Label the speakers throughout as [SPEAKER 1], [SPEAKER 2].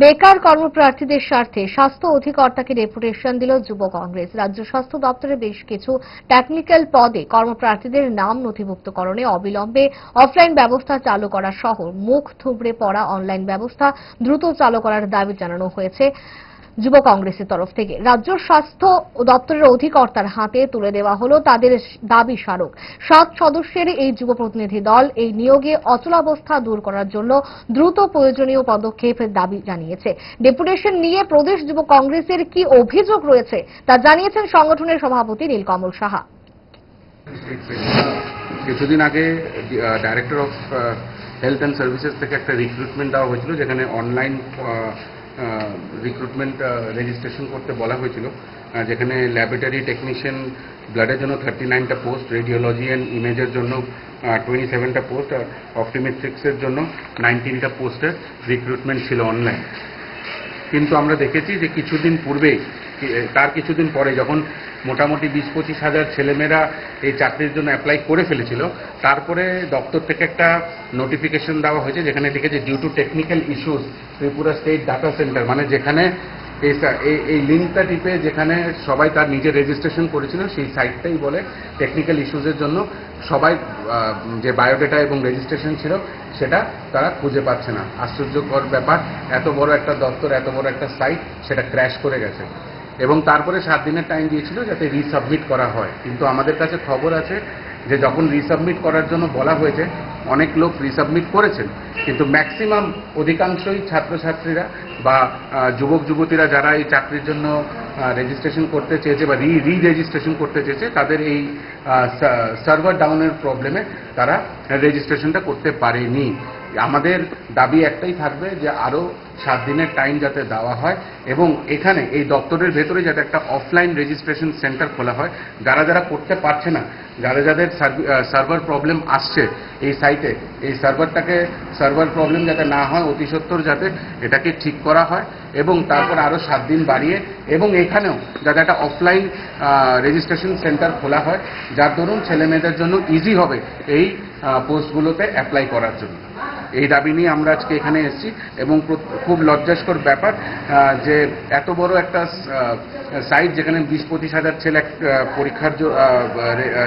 [SPEAKER 1] বেকার কর্মপ্রার্থীদের স্বার্থে স্বাস্থ্য অধিকর্তাকে ডেপুটেশন দিল যুব কংগ্রেস। রাজ্য স্বাস্থ্য দপ্তরে বেশ কিছু টেকনিক্যাল পদে কর্মপ্রার্থীদের নাম নথিভুক্তকরণে অবিলম্বে অফলাইন ব্যবস্থা চালু করা সহ মুখ থুবড়ে পড়া অনলাইন ব্যবস্থা দ্রুত চালু করার দাবি জানানো হয়েছে। যুব কংগ্রেসের তরফ থেকে। রাজ্য স্বাস্থ্য দপ্তরের অধিকর্তার হাতে তুলে দেওয়া হলো তাদের দাবি স্মারক। সাত সদস্যের এই যুব প্রতিনিধি দল এই নিয়োগে অচলাবস্থা দূর করার জন্য দ্রুত প্রয়োজনীয় পদক্ষেপের দাবি জানিয়েছে। ডেপুটেশন নিয়ে প্রদেশ যুব কংগ্রেসের কি অভিযোগ রয়েছে তা জানিয়েছেন সংগঠনের সভাপতি নীলকমল সাহা।
[SPEAKER 2] কিছুদিন আগে director of health and services থেকে একটা রিক্রুটমেন্ট দেওয়া হয়েছিল, যেখানে অনলাইন রিক্রুটমেন্ট রেজিস্ট্রেশন করতে বলা হয়েছিল যেখানে ল্যাবরেটরি টেকনিশিয়ান ব্লাডের জন্য থার্টি নাইনটা পোস্ট রেডিওলজি অ্যান্ড ইমেজের জন্য টোয়েন্টি সেভেনটা পোস্ট আর অপটিমেট্রিক্সের জন্য নাইনটিনটা পোস্টের রিক্রুটমেন্ট ছিল অনলাইন কিন্তু আমরা দেখেছি যে কিছুদিন পূর্বেই তার কিছুদিন পরে যখন মোটামুটি বিশ পঁচিশ হাজার ছেলেমেয়েরা এই চাকরির জন্য অ্যাপ্লাই করে ফেলেছিল। তারপরে দপ্তর থেকে একটা নোটিফিকেশন দেওয়া হয়েছে, যেখানে লিখেছে due to technical issues Tripura state data centre মানে যেখানে এই এই- লিঙ্কটা টিপে যেখানে সবাই তার নিজের রেজিস্ট্রেশন করেছিল, সেই সাইটটাই বলে টেকনিক্যাল ইস্যুসের জন্য সবাই যে বায়োডেটা এবং রেজিস্ট্রেশন ছিল, সেটা তারা খুঁজে পাচ্ছে না। আশ্চর্যকর ব্যাপার, এত বড় একটা দপ্তর, এত বড় একটা সাইট সেটা ক্র্যাশ করে গেছে। এবং তারপরে সাত দিনের টাইম দিয়েছিল যাতে রিসাবমিট করা হয়। কিন্তু আমাদের কাছে খবর আছে যে যখন রিসাবমিট করার জন্য বলা হয়েছে, অনেক লোক রিসাবমিট করেছেন, কিন্তু ম্যাক্সিমাম অধিকাংশই ছাত্রছাত্রীরা বা যুবক, যুবতীরা যারা এই চাকরির জন্য রেজিস্ট্রেশন করতে চেয়েছে বা রি রি রেজিস্ট্রেশন করতে চেয়েছে, তাদের এই সার্ভার ডাউনের প্রবলেমে তারা রেজিস্ট্রেশনটা করতে পারেনি। আমাদের দাবি একটাই থাকবে যে আরও সাত দিনের টাইম যাতে দেওয়া হয় এবং এখানে এই দপ্তরের ভেতরে যাতে একটা অফলাইন রেজিস্ট্রেশন সেন্টার খোলা হয়, যারা যারা করতে পারছে না, যারা যাদের সার্ভার প্রবলেম আসছে এই সাইটে এই সার্ভারটাকে সার্ভার প্রবলেম যাতে না হয় অতি সত্বর যাতে এটাকে ঠিক করা হয় এবং তারপর আরও সাত দিন বাড়িয়ে এবং এখানেও যাতে একটা অফলাইন রেজিস্ট্রেশন সেন্টার খোলা হয়, যার দরুন ছেলে মেয়েদের জন্য ইজি হবে এই পোস্টগুলোতে অ্যাপ্লাই করার জন্য। এই দাবি নিয়ে আমরা আজকে এখানে এসেছি এবং খুব লজ্জাস্কর ব্যাপার যে এত বড় একটা সাইট যেখানে বিশ পঁচিশ হাজার ছেলে এক, পরীক্ষার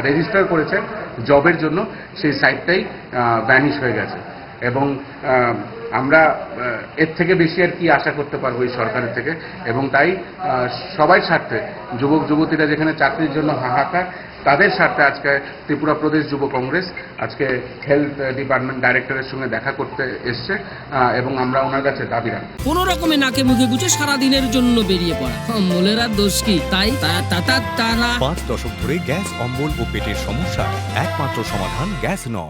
[SPEAKER 2] রেজিস্টার করেছে জবের জন্য সেই সাইটটাই ভ্যানিশ হয়ে গেছে। এবং আমরা এর থেকে বেশি আর কি আশা করতে পারব এই সরকারের থেকে। এবং তাই সবাই স্বার্থে যুবক যুবতীরা যেখানে চাকরির জন্য হাহাকার তাদের স্বার্থে আজকে ত্রিপুরা প্রদেশ যুব কংগ্রেস আজকে হেলথ ডিপার্টমেন্ট ডাইরেক্টরের সঙ্গে দেখা করতে এসছে এবং আমরা ওনার কাছে দাবি রাখি
[SPEAKER 3] কোন রকমে নাকে মুখে গুছে সারা দিনের জন্য বেরিয়ে পড়া। অম্বলের আর দোষ কি? তাই তা- তা- তা- তারা
[SPEAKER 4] পাঁচ দশক ধরে গ্যাস অম্বল ও পেটের সমস্যা একমাত্র সমাধান গ্যাস নল